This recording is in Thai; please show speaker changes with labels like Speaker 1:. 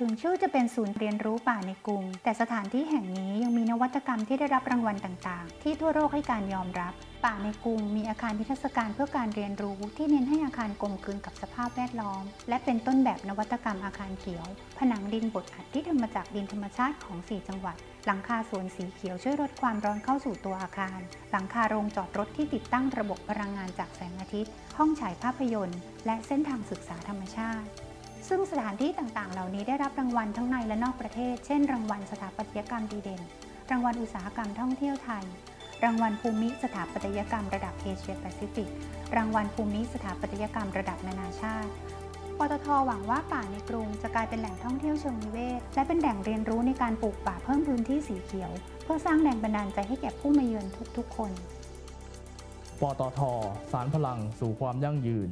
Speaker 1: ถึงชื่อจะเป็นศูนย์เรียนรู้ป่าในกรุง แต่สถานที่แห่งนี้ยังมีนวัตกรรมที่ได้รับรางวัลต่างๆ ที่ทั่วโลกให้การยอมรับ ป่าในกรุงมีอาคารนิทรรศการเพื่อการเรียนรู้ที่เน้นให้อาคารกลมกลืนกับสภาพแวดล้อม และเป็นต้นแบบนวัตกรรมอาคารเขียว ผนังดินบดอัดที่ทำมาจากดินธรรมชาติของ 4 จังหวัด หลังคาสวนสีเขียวช่วยลดความร้อนเข้าสู่ตัวอาคาร หลังคาโรงจอดรถที่ติดตั้งระบบพลังงานจากแสงอาทิตย์ ห้องฉายภาพยนตร์ และเส้นทางศึกษาธรรมชาติ ซึ่งสถานที่ต่างๆ เหล่านี้ได้รับรางวัลทั้งในและนอกประเทศ เช่น รางวัลสถาปัตยกรรมดีเด่น รางวัลอุตสาหกรรมท่องเที่ยวไทย รางวัลภูมิสถาปัตยกรรมระดับเอเชียแปซิฟิก รางวัลภูมิสถาปัตยกรรมระดับนานาชาติ ปตทหวังว่าป่าในกรุงจะกลายเป็นแหล่งท่องเที่ยวเชิงนิเวศ และเป็นแหล่งเรียนรู้ในการปลูกป่าเพิ่มพื้นที่สีเขียว เพื่อสร้างแรงบันดาลใจให้แก่ผู้มาเยือนทุกๆ คน
Speaker 2: ปตท สารพลังสู่ความยั่งยืน